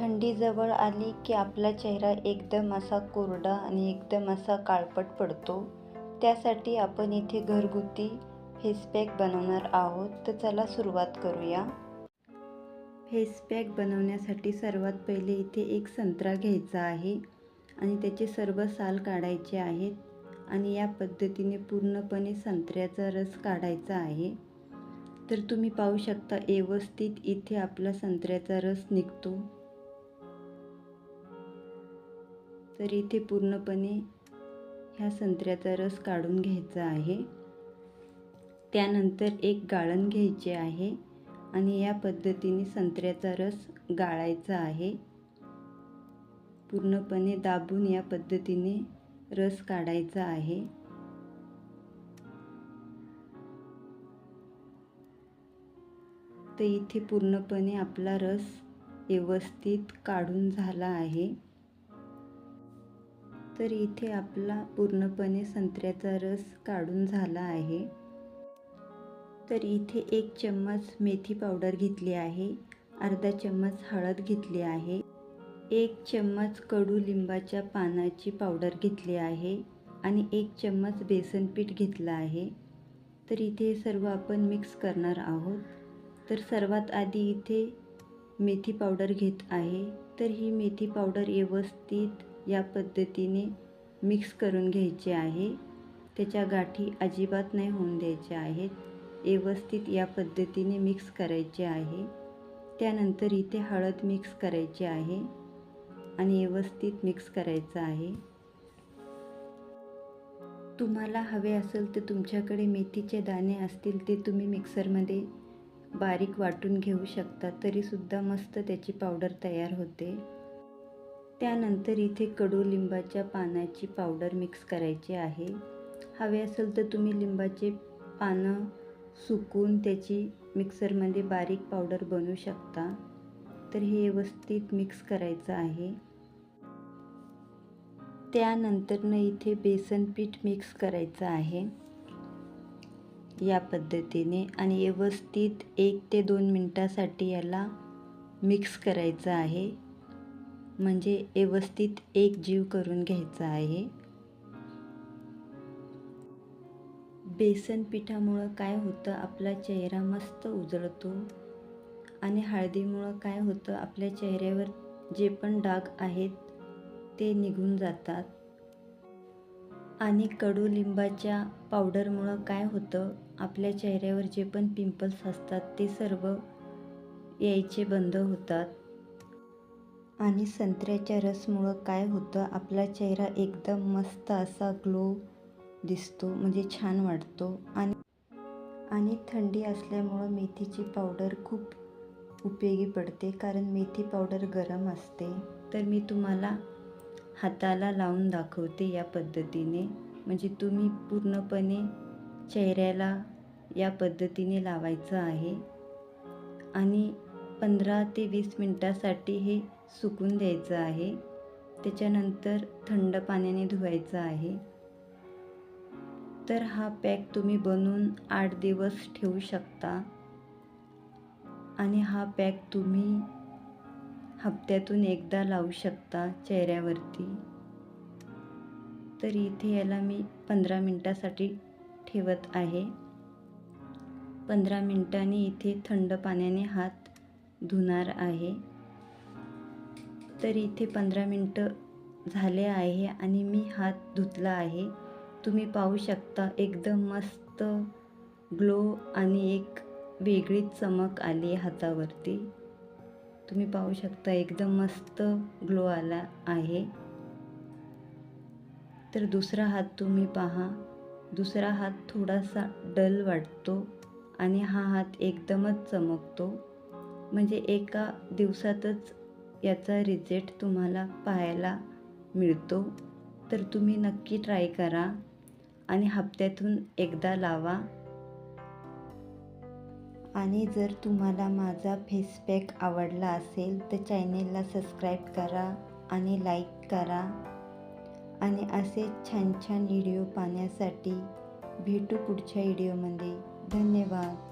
थंडी जवळ आली की आपला चेहरा एकदम असा कोरडा आणि एकदम असा काळपट पडतो. त्यासाठी आपण इथे घरगुती फेसपॅक बनवणार आहोत. तर चला सुरुवात करूया. फेसपॅक बनवण्यासाठी सर्वात पहिले इथे एक संत्रा घ्यायचा आहे आणि त्याचे सर्व साल काढायचे आहेत आणि या पद्धतीने पूर्णपणे संत्र्याचा रस काढायचा आहे. तर तुम्ही पाहू शकता व्यवस्थित इथे आपला संत्र्याचा रस निघतो. तर इथे पूर्णपणे ह्या संत्र्याचा रस काढून घ्यायचा आहे. त्यानंतर एक गाळण घ्यायचे आहे आणि या पद्धतीने संत्र्याचा रस गाळायचा आहे. पूर्णपणे दाबून या पद्धतीने रस काढायचा आहे. तर इथे पूर्णपणे आपला रस व्यवस्थित काढून झाला आहे. तर इथे आपला पूर्णपणे संत्र्याचा रस काढून झाला आहे. तर इथे एक चम्मच मेथी पावडर घेतली आहे. अर्धा चम्मच हळद घेतली आहे. एक चम्मच कडुलिंबाच्या पानाची पावडर घेतली आहे आणि एक चम्मच बेसन पीठ घेतलं आहे. तर इथे सर्व आपण मिक्स करणार आहोत. तर सर्वात आधी इथे मेथी पावडर घेत आहे. तर ही मेथी पावडर व्यवस्थित या पद्धतीने मिक्स करून घ्यायचे आहे. त्याच्या गाठी अजिबात नाही होऊन द्यायच्या आहेत. व्यवस्थित या पद्धतीने मिक्स करायचे आहे. त्यानंतर इथे हळद मिक्स करायची आहे आणि व्यवस्थित मिक्स करायचं आहे. तुम्हाला हवे असेल तर तुमच्याकडे मेथीचे दाणे असतील ते तुम्ही मिक्सरमध्ये बारीक वाटून घेऊ शकता. तरीसुद्धा मस्त त्याची पावडर तयार होते. त्यानंतर इथे कडुलिंबाच्या पानाची पावडर मिक्स करायची आहे. हवे असेल तर तुम्ही लिंबाचे पानं सुकून त्याची मिक्सरमध्ये बारीक पावडर बनवू शकता. तर हे व्यवस्थित मिक्स करायचं आहे. त्यानंतरनं इथे बेसन पीठ मिक्स करायचं आहे. या पद्धतीने आणि व्यवस्थित एक ते दोन मिनटासाठी याला मिक्स करायचं आहे. म्हणजे व्यवस्थित एक जीव करून घ्यायचा आहे. बेसन पिठामुळं काय होतं? आपला चेहरा मस्त उजळतो. आणि हळदीमुळं काय होतं? आपल्या चेहऱ्यावर जे पण डाग आहेत ते निघून जातात. आणि कडुलिंबाच्या पावडरमुळं काय होतं? आपल्या चेहऱ्यावर जे पण पिंपल्स असतात ते सर्व यायचे बंद होतात. आणि संत्र्याच्या रसमुळं काय होतं? आपला चेहरा एकदम मस्त असा ग्लो दिसतो म्हणजे छान वाटतो. आणि आणि थंडी असल्यामुळं मेथीची पावडर खूप उपयोगी पडते कारण मेथी पावडर गरम असते. तर मी तुम्हाला हाताला लावून दाखवते या पद्धतीने. म्हणजे तुम्ही पूर्णपणे चेहऱ्याला या पद्धतीने लावायचं आहे. आणि पंधरा ते वीस मिनटासाठी हे सुकून द्यायचं आहे. त्याच्यानंतर थंड पाण्याने धुवायचं आहे. तर हा पॅक तुम्ही बनवून आठ दिवस ठेवू शकता. आणि हा पॅक तुम्ही हप्त्यातून एकदा लावू शकता चेहऱ्यावरती. तर इथे याला मी पंधरा मिनटासाठी ठेवत आहे. पंधरा मिनटांनी इथे थंड पाण्याने हात धुणार आहे. तर इथे पंधरा मिनटं झाले आहे आणि मी हात धुतला आहे. तुम्ही पाहू शकता एकदम मस्त ग्लो आणि एक वेगळीच चमक आली आहे हातावरती. तुम्ही पाहू शकता एकदम मस्त ग्लो आला आहे. तर दुसरा हात तुम्ही पहा. दुसरा हात थोडासा डल वाटतो आणि हा हात एकदमच चमकतो. म्हणजे एका दिवसातच याचा रिझल्ट तुम्हाला पाहायला मिळतो. तर तुम्ही नक्की ट्राय करा आणि हप्त्यातून एकदा लावा. आणि जर तुम्हाला माझा फेस पॅक आवडला असेल तर चॅनेलला सबस्क्राईब करा आणि लाईक करा. आणि असे छान छान व्हिडिओ पाहण्यासाठी भेटू पुढच्या व्हिडिओमध्ये. धन्यवाद.